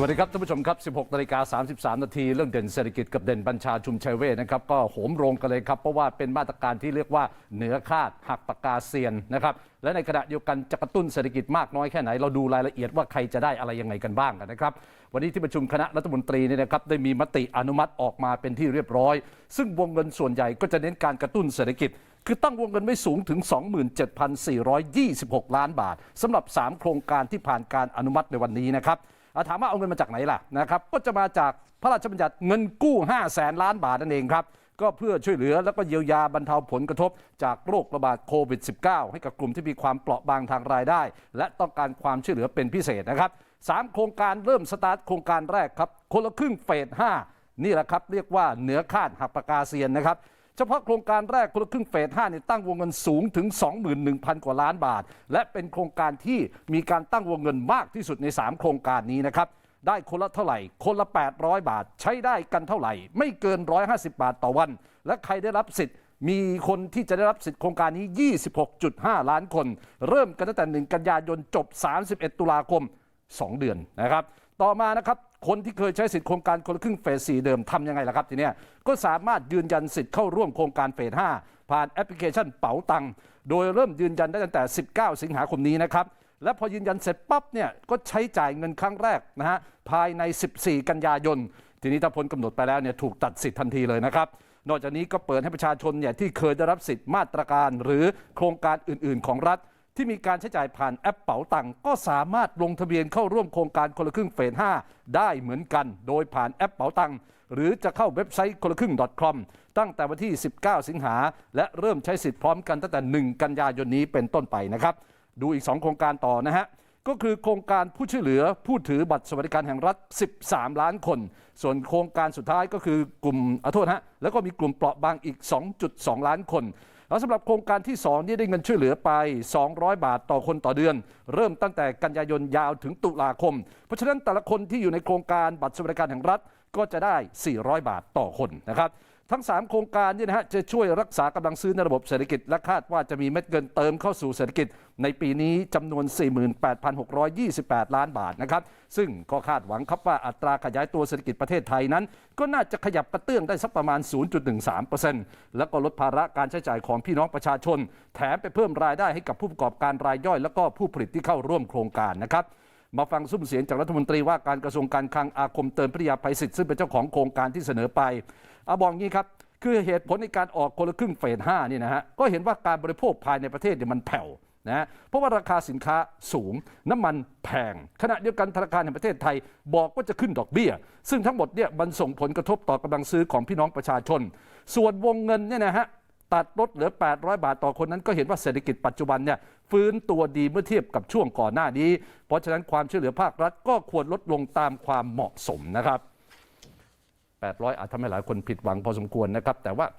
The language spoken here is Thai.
สวัสดีครับท่านผู้ชมครับ 16นาฬิกา33 นาที เรื่องเด่นเศรษฐกิจกับเด่นบัญชาชุมชัยเวทนะครับ ก็โหมโรงกันเลยครับ เพราะว่าเป็นมาตรการที่เรียกว่าเหนือคาดหักปากกาเซียนนะครับ และในขณะเดียวกันจะกระตุ้นเศรษฐกิจมากน้อยแค่ไหน เราดูรายละเอียดว่าใครจะได้อะไรยังไงกันบ้างกันนะครับ วันนี้ที่ประชุมคณะรัฐมนตรีเนี่ยนะครับได้มีมติอนุมัติออกมาเป็นที่เรียบร้อย ซึ่งวงเงินส่วนใหญ่ก็จะเน้นการกระตุ้นเศรษฐกิจคือตั้งวงเงินไว้สูงถึง 27,426 ล้านบาทสำหรับ 3 โครงการที่ผ่านการอนุมัติในวันนี้นะครับ ถามว่าเอาเงินมาจากไหนล่ะนะครับก็จะมาจากพระราชบัญญัติเงินกู้5แสนล้านบาทนั่นเองครับก็เพื่อช่วยเหลือแล้วก็เยียวยาบรรเทาผลกระทบ จากโรคระบาดโควิด -19 ให้กับกลุ่มที่มีความเปราะบางทางรายได้ และต้องการความช่วยเหลือเป็นพิเศษนะครับสามโครงการเริ่มสตาร์ทโครงการแรกครับ คนละครึ่งเฟส5นี่แหละครับ เรียกว่าเหนือคาดหักปากกาเซียนนะครับ เฉพาะโครงการแรกคนละครึ่งเฟส5เนี่ยตั้งวงเงินสูงถึง 21,000 กว่าล้านบาท และเป็นโครงการที่มีการตั้งวงเงินมากที่สุดใน 3 โครงการนี้นะครับได้คนละเท่าไหร่ คนละ 800 บาท ใช้ได้กันเท่าไหร่ ไม่เกิน 150 บาทต่อวัน และใครได้รับสิทธิ์ มีคนที่จะได้รับสิทธิ์โครงการนี้ 26.5 ล้านคน เริ่มกันตั้งแต่ 1 กันยายนจบ 31 ตุลาคม 2 เดือนนะครับ ต่อมานะครับคนที่เคยใช้สิทธิโครงการคนละครึ่งเฟส4เดิมทำยังไงล่ะครับทีเนี้ยก็สามารถยืนยันสิทธิ์เข้าร่วมโครงการเฟส5ผ่านแอปพลิเคชันเป๋าตังโดยเริ่มยืนยันได้ตั้งแต่ 19 สิงหาคมนี้นะครับและพอยืนยันเสร็จปั๊บเนี่ยก็ใช้จ่ายเงินครั้งแรกนะฮะภายใน 14 กันยายน ทีนี้ถ้าพ้นกำหนดไปแล้วเนี่ยถูกตัดสิทธิ์ทันทีเลยนะครับ นอกจากนี้ก็เปิดให้ประชาชนเนี่ยที่เคยได้รับสิทธิ์มาตรการหรือโครงการอื่น ๆ ของรัฐ ที่มีการใช้จ่ายผ่านแอปเป๋าตังค์ก็สามารถลงทะเบียนเข้าร่วมโครงการคนละครึ่งเฟส 5 ได้เหมือนกัน โดยผ่านแอปเป๋าตังค์หรือจะเข้าเว็บไซต์คนละครึ่ง .com ตั้งแต่วันที่ 19 สิงหา และเริ่มใช้สิทธิ์พร้อมกันตั้งแต่ 1 กันยายนนี้เป็นต้นไปนะครับ ดูอีก 2 โครงการต่อนะฮะก็คือโครงการผู้ช่วยเหลือผู้ถือบัตรสวัสดิการแห่งรัฐ 13 ล้านคน ส่วนโครงการสุดท้ายก็คือกลุ่มอโทษฮะ แล้วก็มีกลุ่มเปราะบางอีก 2.2 ล้านคน แล้วสำหรับโครงการที่2นี่ได้เงินช่วยเหลือไป 200 บาทต่อคนต่อเดือน เริ่มตั้งแต่กันยายนยาวถึงตุลาคม เพราะฉะนั้นแต่ละคนที่อยู่ในโครงการบัตรสวัสดิการแห่งรัฐก็จะได้ 400 บาทต่อคนนะครับ ทั้ง 3 โครงการนี่นะฮะจะช่วยรักษากำลังซื้อในระบบเศรษฐกิจ และคาดว่าจะมีเม็ดเงินเติมเข้าสู่เศรษฐกิจ ในปีนี้จำนวน 48,628 ล้านบาทนะครับ ซึ่งก็คาดหวังครับว่าอัตราขยายตัวเศรษฐกิจประเทศไทยนั้น ก็น่าจะขยับกระเตื้องได้สักประมาณ 0.13%แล้วก็ลดภาระการใช้จ่ายของพี่น้องประชาชน แถมไปเพิ่มรายได้ให้กับผู้ประกอบการรายย่อย แล้วก็ผู้ผลิตที่เข้าร่วมโครงการนะครับ มาฟังซุ้มเสียงจากรัฐมนตรีว่าการกระทรวงการคลังอาคมเติมพิยาภัยศิษย์ซึ่งเป็นเจ้าของโครงการที่เสนอไปเอาบอกงี้ครับคือเหตุผลในการออกคนละครึ่งเฟส5นี่นะฮะก็เห็นว่าการบริโภคภายในประเทศเนี่ยมันแผ่วนะฮะเพราะว่าราคาสินค้าสูงน้ำมันแพง ขณะเดียวกันธนาคารแห่งประเทศไทยบอกว่าจะขึ้นดอกเบี้ย ซึ่งทั้งหมดเนี่ยมันส่งผลกระทบต่อกำลังซื้อของพี่น้องประชาชน ส่วนวงเงินเนี่ยนะฮะ ตัดลดเหลือ 800 บาทต่อคนนั้นก็เห็นว่าเศรษฐกิจปัจจุบันเนี่ยฟื้นตัวดีเมื่อเทียบกับช่วงก่อนหน้านี้ เพราะฉะนั้นความช่วยเหลือภาครัฐก็ควรลดลงตามความเหมาะสมนะครับ 800 อาจทำให้หลายคนผิดหวังพอสมควรนะครับ แต่ว่า